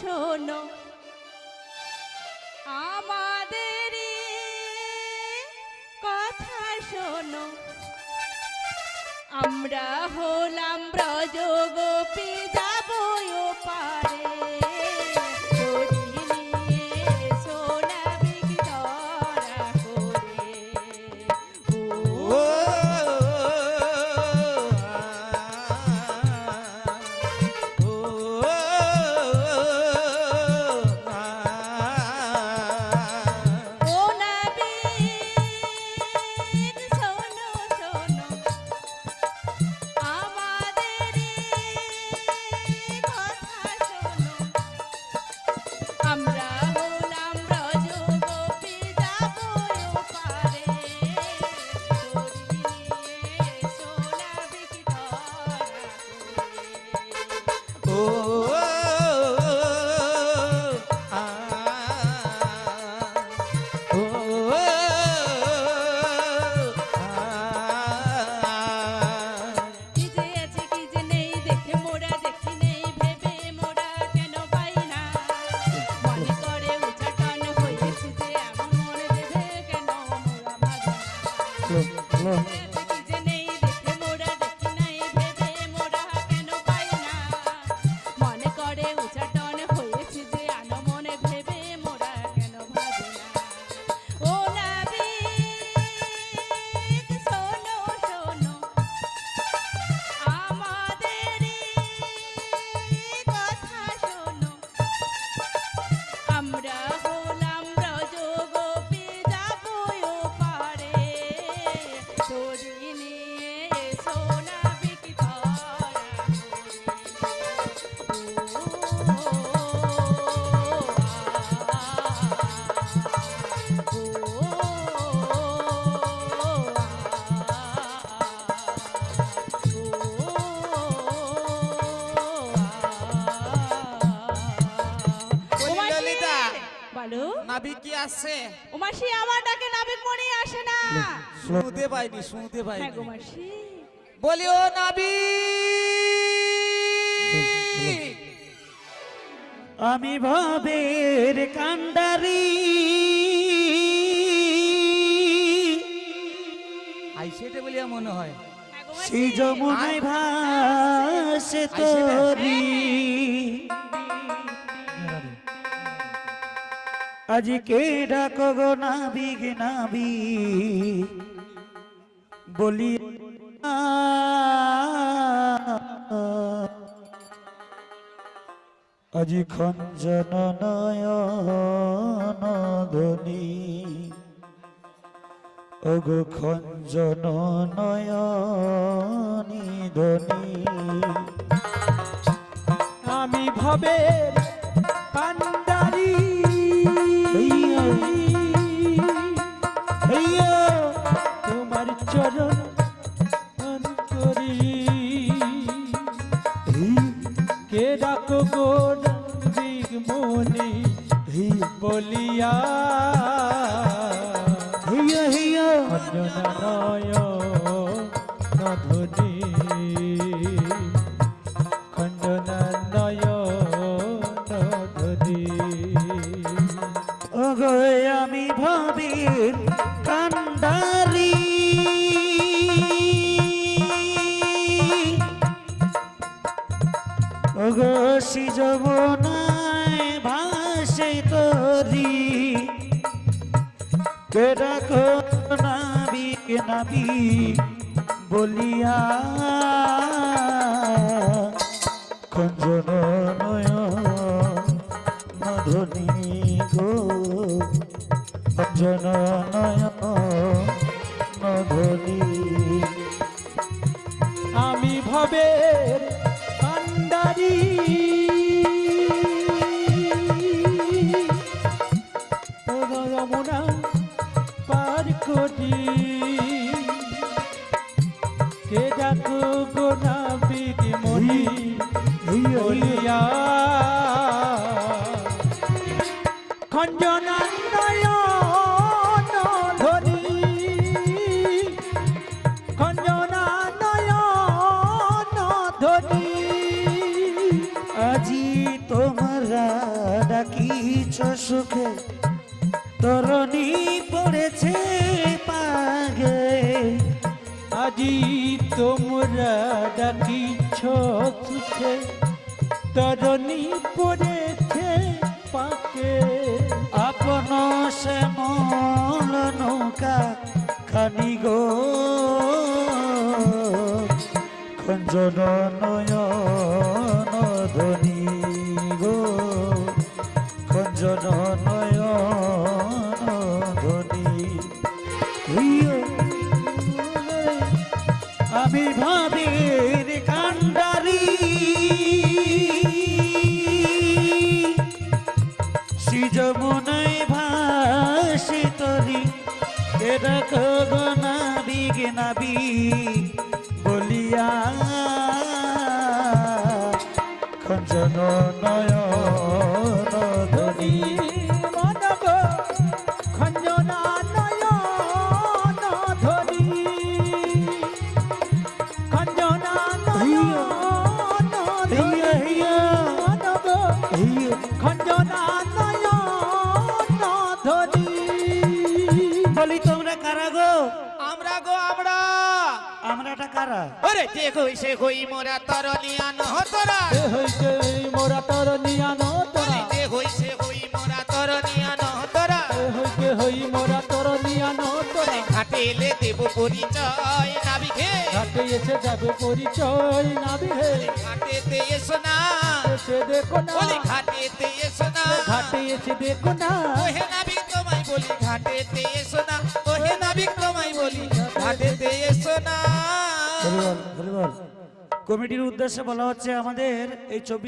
শোনো আমাদের কথা শোনো। আমরা হলাম ব্রজ গোপী Oh. নাবি কি আছে? উমাসি আমার ডাকে নাবিক মনে আসে না। শুনতে পাইনি শুনতে হ্যাঁ পাইনি গো মাসি। বলি ও নাবি আমি ভবের কান্ডারি। আই সেটা বলিয়া মনে হয়। হ্যাঁ। সেই যমুনায় ভাসে আই সেটা- তোরি। আজি ডাকো গো নাবিক নাবি। বলি আজি খঞ্জন নয়ন ধ্বনি। ওগো খঞ্জন নয়নি ধ্বনি। আমি ভবের কান্ডারি কে ডাক গো দিক মনি? বলিয়া। হইয়া, হইয়া, খঞ্জনা নয় নধনি। ওগো সিজবনায় ভাসে তরি। কে রাখো নাবি নাবি বলিয়া। খঞ্জন নয় মধুনি গো খঞ্জন নয় যমুনা পার করি কে ডাকো গোনা বিগি মনি বলিয়া খঞ্জনা নয়ন ধরি খঞ্জনা নয়ন ধরি আজি তোমরা সুখে। তরণী পড়েছে পাগে। আজি তোমরা ডাকিছ সুখে। তরণী পড়েছে পাকে। আপন শ্যামল নৌকা খানি গো। খঞ্জন ভাবির কান্ডারি। সৃজমনাই ভাসি বলিয়া খঞ্জন নয়ন বলি তোমরা কারা গো? আমরা গো আমরা। আমরাটা কারা? ওরে দেখো সে হই মোরা তরলিয়া নহতরা এ হইছে মোরা তর নিয়ানো তোরা। ওরে দেখো সে হই মোরা তরলিয়া নহতরা এ হইছে হই মোরা তর। নিয়ানো তোরা ঘাটেলে দেব পরিচয় নাবিঘে ঘাটে এসে যাবে পরিচয় নাবি হে। ঘাটেতে এসো না। এসে দেখো না। বলি ঘাটেতে এসো না। ঘাটে এসে দেখো না। কমিটির উদ্দেশ্যে বলা হচ্ছে আমাদের এই চব্বিশ